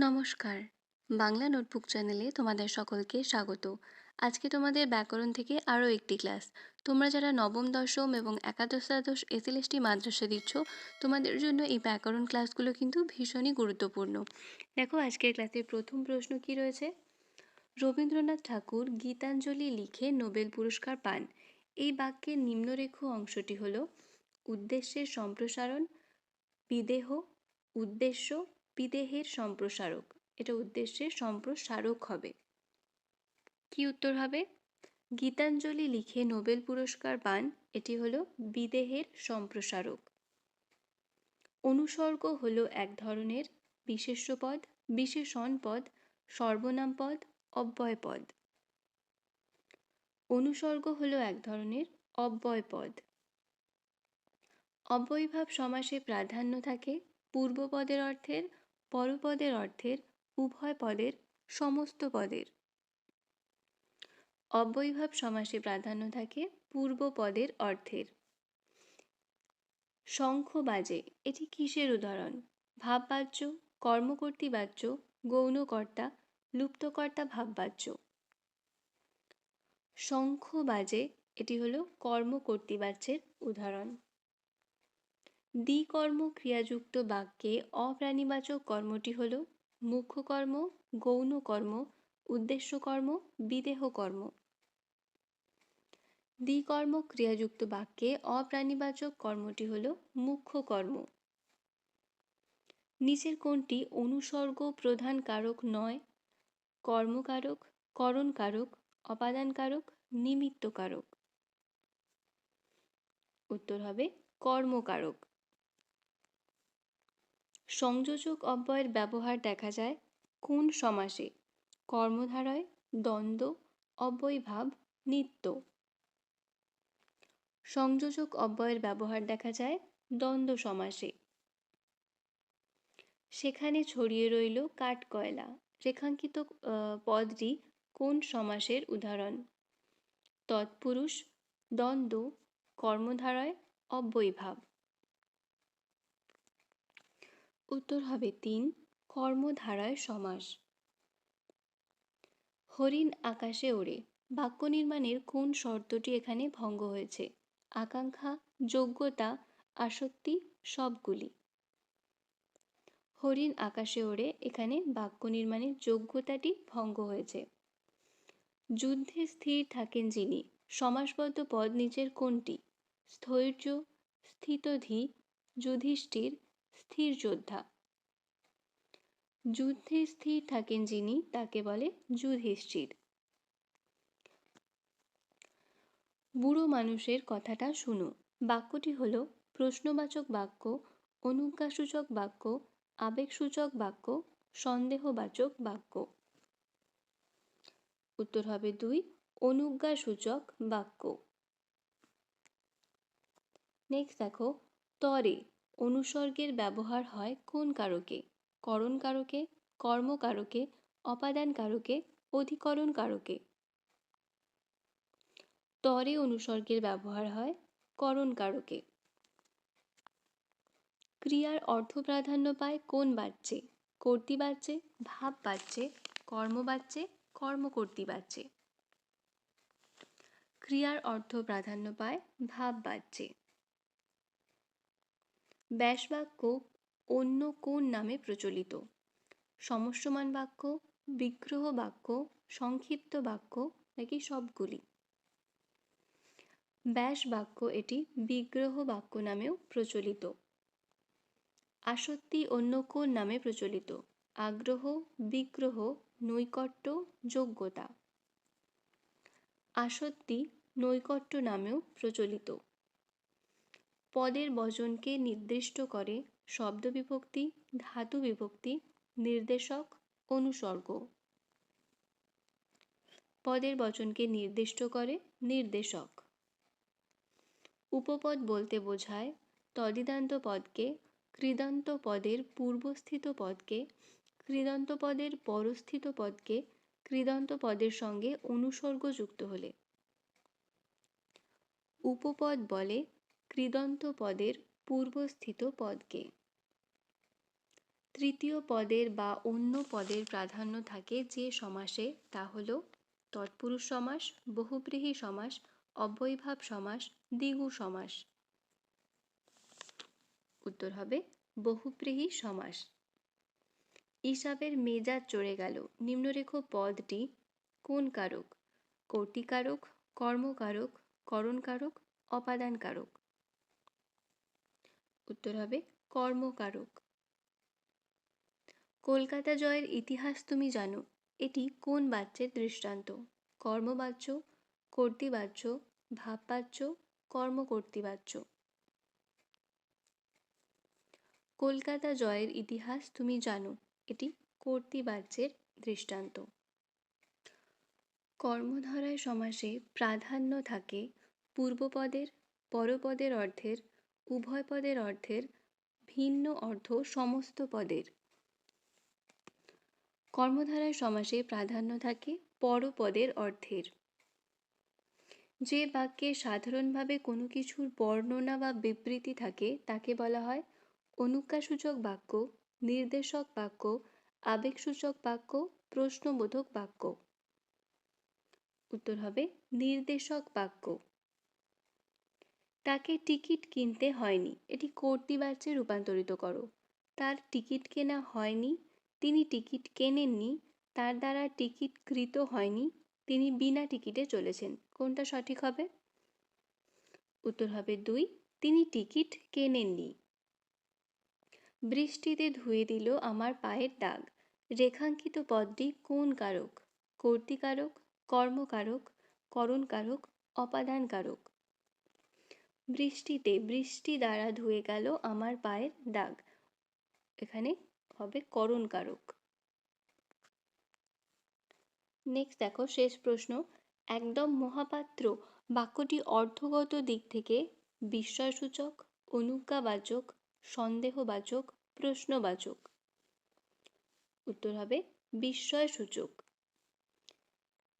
নমস্কার। বাংলা নোটবুক চ্যানেলে তোমাদের সকলকে স্বাগত। আজকে তোমাদের ব্যাকরণ থেকে আরও একটি ক্লাস। তোমরা যারা নবম, দশম এবং একাদশ, দ্বাদশ, এসএলএসটি মাদ্রাসা দিচ্ছ, তোমাদের জন্য এই ব্যাকরণ ক্লাসগুলো কিন্তু ভীষণই গুরুত্বপূর্ণ। দেখো, আজকের ক্লাসের প্রথম প্রশ্ন কি রয়েছে? রবীন্দ্রনাথ ঠাকুর গীতাঞ্জলি লিখে নোবেল পুরস্কার পান। এই বাক্যের নিম্নরেখ অংশটি হল, উদ্দেশ্যের সম্প্রসারণ, বিদেহ, উদ্দেশ্য বিদেহের সম্প্রসারক। এটা উদ্দেশ্যে সম্প্রসারক হবে। কি উত্তর হবে? গীতাঞ্জলি লিখে নোবেল পুরস্কার পান, এটি হলো বিদেহের সম্প্রসারক। অনুসর্গ হলো এক ধরনের বিশেষ্য পদ, বিশেষণ পদ, সর্বনাম পদ, অব্যয় পদ। অনুসর্গ হলো এক ধরনের অব্যয় পদ। অব্যয়ভাব সমাসে প্রাধান্য থাকে পূর্বপদের অর্থের পরপদের অর্থের, উভয় পদের, সমস্ত পদের। অব্যয়ভাব সমাসে প্রাধান্য থাকে পূর্ব পদের অর্থের। শঙ্খ বাজে, এটি কিসের উদাহরণ? ভাববাচ্য কর্মকর্তী বাচ্য গৌণকর্তা, লুপ্তকর্তা ভাববাচ্য। শঙ্খ বাজে, এটি হলো কর্মকর্তৃবাচ্যের উদাহরণ। দ্বিকর্ম ক্রিয়াযুক্ত বাক্যে অপ্রাণীবাচক কর্মটি হল মুখ্য কর্ম গৌণ কর্ম উদ্দেশ্য কর্ম বিদেহ কর্ম দ্বিকর্ম ক্রিয়াযুক্ত বাক্যে অপ্রাণীবাচক কর্মটি হল মুখ্য কর্ম নিচের কোনটি অনুসর্গ প্রধান কারক নয়, কর্মকারক, করণকারক, অপাদানকারক, নিমিত্তকারক। উত্তর হবে কর্মকারক। সংযোজক অব্যয়ের ব্যবহার দেখা যায় কোন সমাসে? কর্মধারয়, দ্বন্দ্ব, অব্যয়ভাব, নিত্য। সংযোজক অব্যয়ের ব্যবহার দেখা যায় দ্বন্দ্ব সমাসে। সেখানে ছড়িয়ে রইল কাঠকয়লা। রেখাঙ্কিত পদটি কোন সমাসের উদাহরণ? তৎপুরুষ, দ্বন্দ্ব, কর্মধারয়, অব্যয়ভাব। উত্তর হবে তিন, কর্মধারায় সমাস। হরিণ আকাশে ওড়ে। বাক্য নির্মাণের কোন শর্তটি এখানে ভঙ্গ হয়েছে? আকাঙ্ক্ষা, যোগ্যতা, আসক্তি সবগুলি। হরিণ আকাশে ওড়ে, এখানে বাক্য নির্মাণের যোগ্যতাটি ভঙ্গ হয়েছে। যুদ্ধে স্থির থাকেন যিনি। সমাসবদ্ধ পদ নিচের কোনটি? স্থৈর্য, স্থিতধি, যুধিষ্ঠির স্থির যোদ্ধা। যুদ্ধে স্থির থাকেন যিনি, তাকে বলে যুধিষ্ঠির। বুড়ো মানুষের কথাটা শুনো। বাক্যটি হল, প্রশ্নবাচক বাক্য, অনুজ্ঞাসূচক বাক্য, আবেগসূচক বাক্য, সন্দেহবাচক বাক্য। উত্তর হবে দুই, অনুজ্ঞাসূচক বাক্য। নেক্সট দেখো, তরে। অনুসর্গের ব্যবহার হয় কোন কারকে? করণ কারকে কর্মকারকে অপাদান কারকে, অধিকরণ কারকে। তরে অনুসর্গের ব্যবহার হয় করণ কারকে। ক্রিয়ার অর্থ প্রাধান্য পায় কোন বাচ্চে কর্তি বাচ্চে ভাব বাচ্চে কর্ম বাচ্চে কর্মকর্তৃ বাচ্চে ক্রিয়ার অর্থ প্রাধান্য পায় ভাব বাচ্চে ব্যাসবাক্য অন্য কোন নামে প্রচলিত? সমস্যমান বাক্য, বিগ্রহ বাক্য, সংক্ষিপ্ত বাক্য নাকি সবগুলি? ব্যাস বাক্য এটি বিগ্রহ বাক্য নামেও প্রচলিত। আসক্তি অন্য কোন নামে প্রচলিত? আগ্রহ, বিগ্রহ, নৈকট্য, যোগ্যতা। আসক্তি নৈকট্য নামেও প্রচলিত। পদের বচনকে নির্দিষ্ট করে শব্দ বিভক্তি ধাতু বিভক্তি নির্দেশক, অনুসর্গ। পদের বচনকে নির্দিষ্ট করে নির্দেশক। উপপদ বলতে বোঝায় তদিদান্ত পদকে কৃদান্ত পদের পূর্বস্থিত পদকে, কৃদান্ত পদের পরস্থিত পদকে, কৃদান্ত পদের সঙ্গে অনুসর্গ যুক্ত হলে। উপপদ বলে কৃদন্ত পদের পূর্বস্থিত পদকে। তৃতীয় পদের বা অন্য পদের প্রাধান্য থাকে যে সমাসে, তা হল তৎপুরুষ সমাস, বহুব্রীহি সমাস, অব্যয়ীভাব সমাস, দ্বিগু সমাস। উত্তর হবে বহুব্রীহি সমাস। ইসাবের মেজাজ চড়ে গেল। নিম্নরেখ পদটি কোন কারক? কর্তিকারক কর্মকারক, করণকারক, অপাদানকারক। উত্তর হবে কর্মকারক। কলকাতা জয়ের ইতিহাস তুমি জানো, এটি কোন বাচ্যের দৃষ্টান্ত? কর্মবাচ্য, কর্তৃবাচ্য, ভাববাচ্য, কর্মকর্তৃবাচ্য। কলকাতা জয়ের ইতিহাস তুমি জানো, এটি কর্তৃবাচ্যের দৃষ্টান্ত। কর্মধারায় সমাসে প্রাধান্য থাকে পূর্বপদের, পরপদের অর্থের উভয় পদের অর্থের ভিন্ন অর্থ সমস্ত পদের। কর্মধারায় সমাসে প্রাধান্য থাকে পরপদের অর্থের। যে বাক্যে সাধারণভাবে কোনো কিছুর বর্ণনা বা বিবৃতি থাকে, তাকে বলা হয় অনুজ্ঞাসূচক বাক্য, নির্দেশক বাক্য, আবেগসূচক বাক্য, প্রশ্নবোধক বাক্য। উত্তর হবে নির্দেশক বাক্য। তাকে টিকিট কিনতে হয়নি। এটি কর্তৃবাচ্যে রূপান্তরিত করো। তার টিকিট কেনা হয়নি, তিনি টিকিট কেনেননি, তার দ্বারা টিকিট কৃত হয়নি, তিনি বিনা টিকিটে চলেছেন। কোনটা সঠিক হবে? উত্তর হবে দুই, তিনি টিকিট কেনেননি। বৃষ্টিতে ধুয়ে দিল আমার পায়ের দাগ। রেখাঙ্কিত পদটি কোন কারক? কর্তিকারক, কর্মকারক, করণকারক, অপাদানকারক? বৃষ্টিতে, বৃষ্টি দ্বারা ধুয়ে গেল আমার পায়ের দাগ। এখানে হবে করণকারক। নেক্সট দেখো, শেষ প্রশ্ন। একদম মহাপাত্র, বাক্যটি অর্থগত দিক থেকে বিস্ময়সূচক, অনুজ্ঞাবাচক, সন্দেহবাচক, প্রশ্নবাচক। উত্তর হবে বিস্ময়সূচক।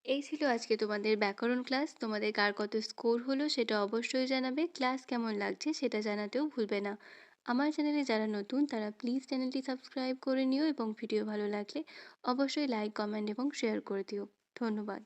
এই ছিল আজকে তোমাদের ব্যাকরণ ক্লাস। তোমাদের কার কত স্কোর হলো সেটা অবশ্যই জানাবে। ক্লাস কেমন লাগছে সেটা জানাতেও ভুলবে না। আমার চ্যানেলে যারা নতুন তারা প্লিজ চ্যানেলটি সাবস্ক্রাইব করে নিও এবং ভিডিও ভালো লাগলে অবশ্যই লাইক, কমেন্ট এবং শেয়ার করে দিও। ধন্যবাদ।